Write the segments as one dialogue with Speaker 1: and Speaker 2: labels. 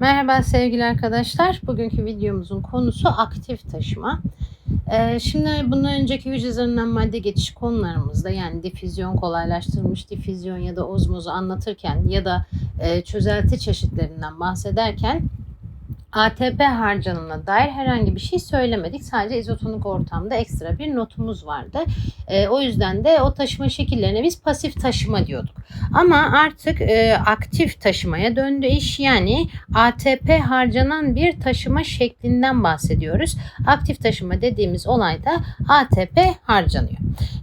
Speaker 1: Merhaba sevgili arkadaşlar. Bugünkü videomuzun konusu aktif taşıma. Ee, şimdi bundan önceki hücre madde geçiş konularımızda yani difüzyon, kolaylaştırılmış difüzyon ya da ozmozu anlatırken ya da e, çözelti çeşitlerinden bahsederken ATP harcanımına dair herhangi bir şey söylemedik. Sadece izotonik ortamda ekstra bir notumuz vardı. E, o yüzden de o taşıma şekillerine biz pasif taşıma diyorduk. Ama artık e, aktif taşımaya döndü iş. Yani ATP harcanan bir taşıma şeklinden bahsediyoruz. Aktif taşıma dediğimiz olayda ATP harcanıyor.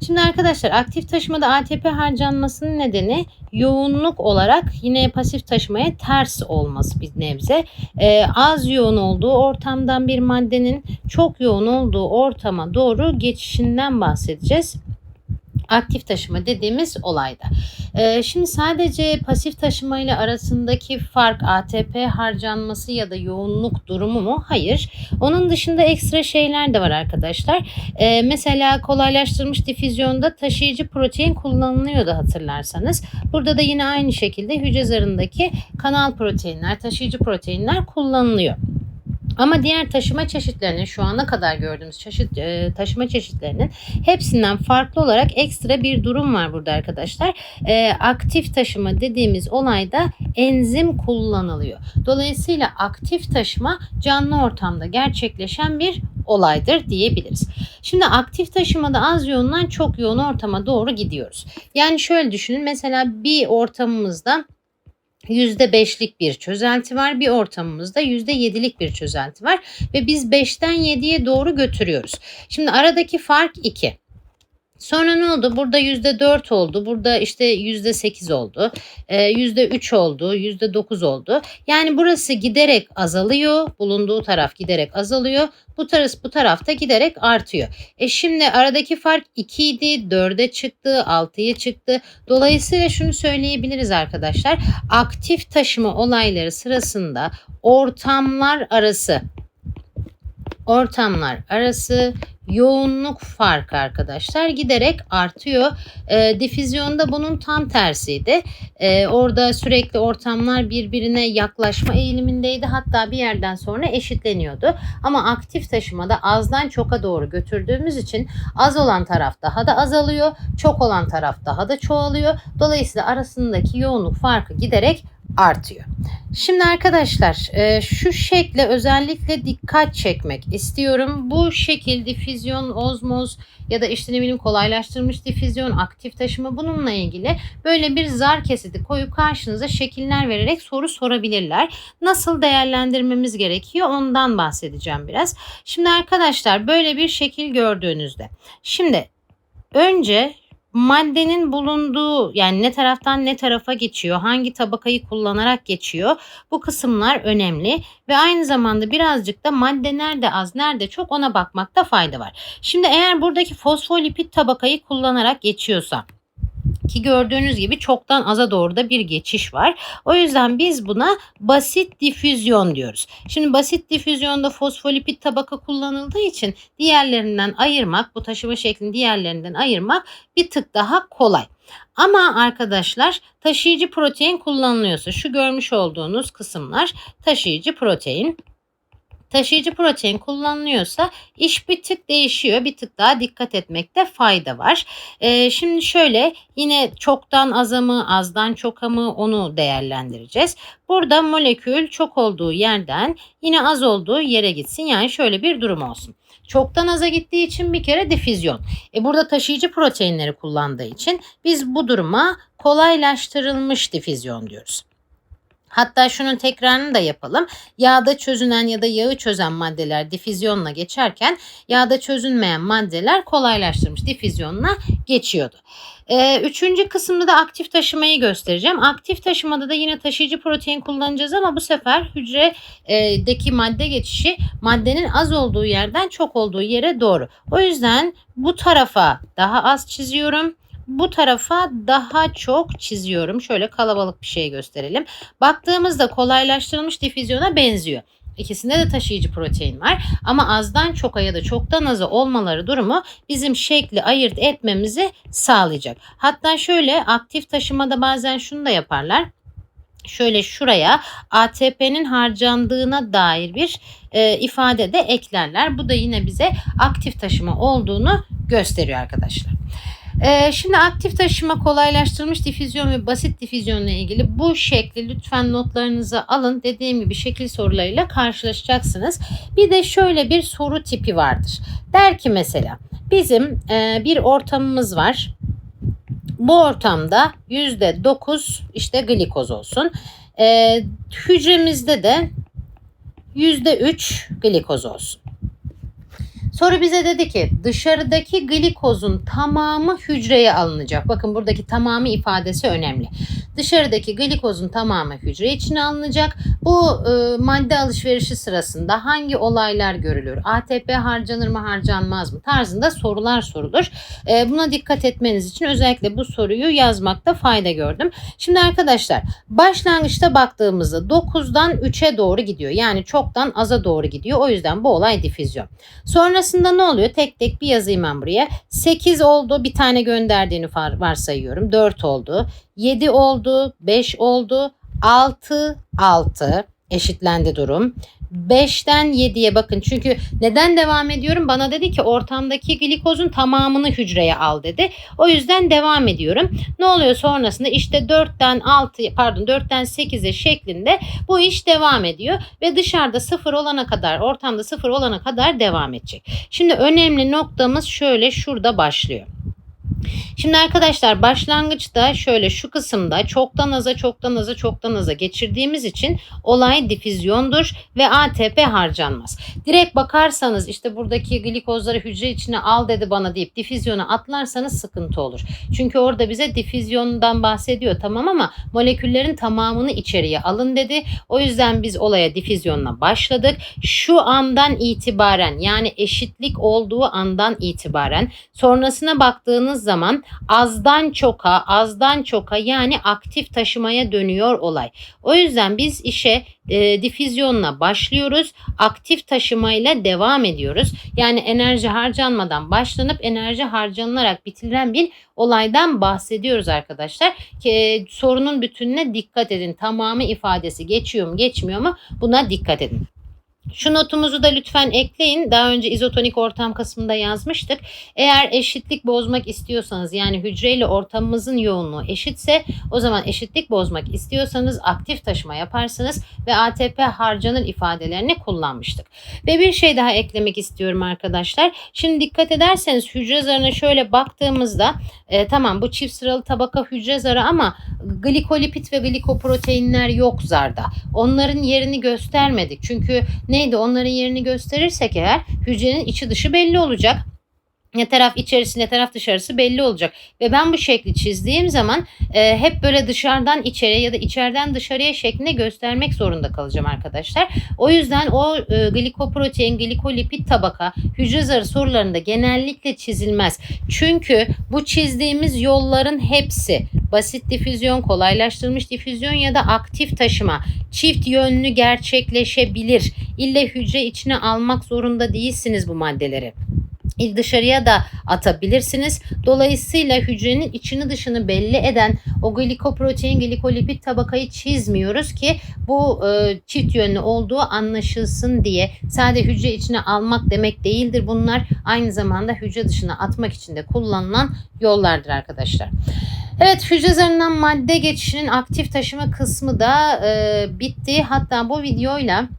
Speaker 1: Şimdi arkadaşlar aktif taşımada ATP harcanmasının nedeni yoğunluk olarak yine pasif taşımaya ters olması bir nebze. Ee, az yoğun olduğu ortamdan bir maddenin çok yoğun olduğu ortama doğru geçişinden bahsedeceğiz aktif taşıma dediğimiz olayda. Ee, şimdi sadece pasif taşıma ile arasındaki fark ATP harcanması ya da yoğunluk durumu mu? Hayır. Onun dışında ekstra şeyler de var arkadaşlar. Ee, mesela kolaylaştırılmış difüzyonda taşıyıcı protein kullanılıyordu hatırlarsanız. Burada da yine aynı şekilde hücre zarındaki kanal proteinler, taşıyıcı proteinler kullanılıyor. Ama diğer taşıma çeşitlerinin şu ana kadar gördüğümüz çeşit e, taşıma çeşitlerinin hepsinden farklı olarak ekstra bir durum var burada arkadaşlar. E, aktif taşıma dediğimiz olayda enzim kullanılıyor. Dolayısıyla aktif taşıma canlı ortamda gerçekleşen bir olaydır diyebiliriz. Şimdi aktif taşımada az yoğundan çok yoğun ortama doğru gidiyoruz. Yani şöyle düşünün mesela bir ortamımızda %5'lik bir çözelti var. Bir ortamımızda %7'lik bir çözelti var. Ve biz 5'ten 7'ye doğru götürüyoruz. Şimdi aradaki fark 2. Sonra ne oldu? Burada %4 oldu. Burada işte %8 oldu. %3 oldu. %9 oldu. Yani burası giderek azalıyor. Bulunduğu taraf giderek azalıyor. Bu taraf bu tarafta giderek artıyor. E şimdi aradaki fark 2 idi, 4'e çıktı, 6'ya çıktı. Dolayısıyla şunu söyleyebiliriz arkadaşlar. Aktif taşıma olayları sırasında ortamlar arası ortamlar arası yoğunluk farkı arkadaşlar giderek artıyor. E, difüzyonda bunun tam tersiydi. E, orada sürekli ortamlar birbirine yaklaşma eğilimindeydi. Hatta bir yerden sonra eşitleniyordu. Ama aktif taşımada azdan çoka doğru götürdüğümüz için az olan taraf daha da azalıyor. Çok olan taraf daha da çoğalıyor. Dolayısıyla arasındaki yoğunluk farkı giderek artıyor. Şimdi arkadaşlar e, şu şekle özellikle dikkat çekmek istiyorum. Bu şekil difüzyon, ozmoz ya da işte ne bileyim kolaylaştırılmış difüzyon, aktif taşıma bununla ilgili böyle bir zar kesidi koyup karşınıza şekiller vererek soru sorabilirler. Nasıl değerlendirmemiz gerekiyor ondan bahsedeceğim biraz. Şimdi arkadaşlar böyle bir şekil gördüğünüzde. Şimdi önce maddenin bulunduğu yani ne taraftan ne tarafa geçiyor, hangi tabakayı kullanarak geçiyor bu kısımlar önemli ve aynı zamanda birazcık da madde nerede az nerede çok ona bakmakta fayda var. Şimdi eğer buradaki fosfolipid tabakayı kullanarak geçiyorsa ki gördüğünüz gibi çoktan aza doğru da bir geçiş var. O yüzden biz buna basit difüzyon diyoruz. Şimdi basit difüzyonda fosfolipid tabaka kullanıldığı için diğerlerinden ayırmak, bu taşıma şeklini diğerlerinden ayırmak bir tık daha kolay. Ama arkadaşlar taşıyıcı protein kullanılıyorsa şu görmüş olduğunuz kısımlar taşıyıcı protein taşıyıcı protein kullanılıyorsa iş bir tık değişiyor. Bir tık daha dikkat etmekte fayda var. Ee, şimdi şöyle yine çoktan aza mı azdan çoka mı onu değerlendireceğiz. Burada molekül çok olduğu yerden yine az olduğu yere gitsin. Yani şöyle bir durum olsun. Çoktan aza gittiği için bir kere difüzyon. E burada taşıyıcı proteinleri kullandığı için biz bu duruma kolaylaştırılmış difüzyon diyoruz. Hatta şunun tekrarını da yapalım. Yağda çözünen ya da yağı çözen maddeler difüzyonla geçerken yağda çözünmeyen maddeler kolaylaştırmış difüzyonla geçiyordu. Ee, üçüncü kısımda da aktif taşımayı göstereceğim. Aktif taşımada da yine taşıyıcı protein kullanacağız ama bu sefer hücredeki madde geçişi maddenin az olduğu yerden çok olduğu yere doğru. O yüzden bu tarafa daha az çiziyorum bu tarafa daha çok çiziyorum. Şöyle kalabalık bir şey gösterelim. Baktığımızda kolaylaştırılmış difüzyona benziyor. İkisinde de taşıyıcı protein var. Ama azdan çoka ya da çoktan aza olmaları durumu bizim şekli ayırt etmemizi sağlayacak. Hatta şöyle aktif taşımada bazen şunu da yaparlar şöyle şuraya ATP'nin harcandığına dair bir e, ifade de eklerler. Bu da yine bize aktif taşıma olduğunu gösteriyor arkadaşlar. Ee, şimdi aktif taşıma kolaylaştırılmış difüzyon ve basit difüzyonla ilgili bu şekli lütfen notlarınıza alın. Dediğim gibi şekil sorularıyla karşılaşacaksınız. Bir de şöyle bir soru tipi vardır. Der ki mesela bizim e, bir ortamımız var. Bu ortamda %9 işte glikoz olsun. E, hücremizde de %3 glikoz olsun. Soru bize dedi ki dışarıdaki glikozun tamamı hücreye alınacak. Bakın buradaki tamamı ifadesi önemli. Dışarıdaki glikozun tamamı hücre içine alınacak. Bu e, madde alışverişi sırasında hangi olaylar görülür? ATP harcanır mı harcanmaz mı? Tarzında sorular sorulur. E, buna dikkat etmeniz için özellikle bu soruyu yazmakta fayda gördüm. Şimdi arkadaşlar başlangıçta baktığımızda 9'dan 3'e doğru gidiyor. Yani çoktan aza doğru gidiyor. O yüzden bu olay difüzyon. Sonrasında ne oluyor? Tek tek bir yazayım ben buraya. 8 oldu. Bir tane gönderdiğini varsayıyorum. 4 oldu. 7 oldu. 5 oldu. 6 6 eşitlendi durum. 5'ten 7'ye bakın. Çünkü neden devam ediyorum? Bana dedi ki ortamdaki glikozun tamamını hücreye al dedi. O yüzden devam ediyorum. Ne oluyor sonrasında? İşte 4'ten 6 pardon 4'ten 8'e şeklinde bu iş devam ediyor ve dışarıda 0 olana kadar, ortamda 0 olana kadar devam edecek. Şimdi önemli noktamız şöyle şurada başlıyor. Şimdi arkadaşlar başlangıçta şöyle şu kısımda çoktan aza çoktan aza çoktan aza geçirdiğimiz için olay difüzyondur ve ATP harcanmaz. Direkt bakarsanız işte buradaki glikozları hücre içine al dedi bana deyip difüzyona atlarsanız sıkıntı olur. Çünkü orada bize difüzyondan bahsediyor tamam ama moleküllerin tamamını içeriye alın dedi. O yüzden biz olaya difüzyonla başladık. Şu andan itibaren yani eşitlik olduğu andan itibaren sonrasına baktığınız zaman azdan çoka, azdan çoka yani aktif taşımaya dönüyor olay. O yüzden biz işe e, difüzyonla başlıyoruz. Aktif taşımayla devam ediyoruz. Yani enerji harcanmadan başlanıp enerji harcanılarak bitirilen bir olaydan bahsediyoruz arkadaşlar. E, sorunun bütününe dikkat edin. Tamamı ifadesi geçiyor mu geçmiyor mu buna dikkat edin. Şu notumuzu da lütfen ekleyin. Daha önce izotonik ortam kısmında yazmıştık. Eğer eşitlik bozmak istiyorsanız yani hücreyle ortamımızın yoğunluğu eşitse o zaman eşitlik bozmak istiyorsanız aktif taşıma yaparsınız ve ATP harcanır ifadelerini kullanmıştık. Ve bir şey daha eklemek istiyorum arkadaşlar. Şimdi dikkat ederseniz hücre zarına şöyle baktığımızda e, tamam bu çift sıralı tabaka hücre zarı ama glikolipid ve glikoproteinler yok zarda. Onların yerini göstermedik. Çünkü neydi onların yerini gösterirsek eğer hücrenin içi dışı belli olacak ne taraf içerisi ne taraf dışarısı belli olacak. Ve ben bu şekli çizdiğim zaman e, hep böyle dışarıdan içeriye ya da içeriden dışarıya şeklinde göstermek zorunda kalacağım arkadaşlar. O yüzden o e, glikoprotein, glikolipid tabaka hücre zarı sorularında genellikle çizilmez. Çünkü bu çizdiğimiz yolların hepsi basit difüzyon, kolaylaştırılmış difüzyon ya da aktif taşıma çift yönlü gerçekleşebilir. İlle hücre içine almak zorunda değilsiniz bu maddeleri dışarıya da atabilirsiniz. Dolayısıyla hücrenin içini dışını belli eden o glikoprotein, glikolipid tabakayı çizmiyoruz ki bu e, çift yönlü olduğu anlaşılsın diye. Sadece hücre içine almak demek değildir bunlar. Aynı zamanda hücre dışına atmak için de kullanılan yollardır arkadaşlar. Evet hücre zarından madde geçişinin aktif taşıma kısmı da e, bitti. Hatta bu videoyla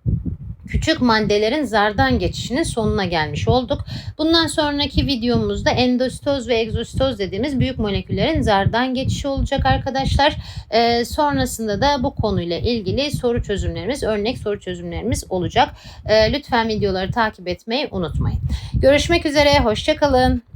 Speaker 1: küçük maddelerin zardan geçişinin sonuna gelmiş olduk. Bundan sonraki videomuzda endositoz ve egzositoz dediğimiz büyük moleküllerin zardan geçişi olacak arkadaşlar. Ee, sonrasında da bu konuyla ilgili soru çözümlerimiz, örnek soru çözümlerimiz olacak. Ee, lütfen videoları takip etmeyi unutmayın. Görüşmek üzere, hoşçakalın.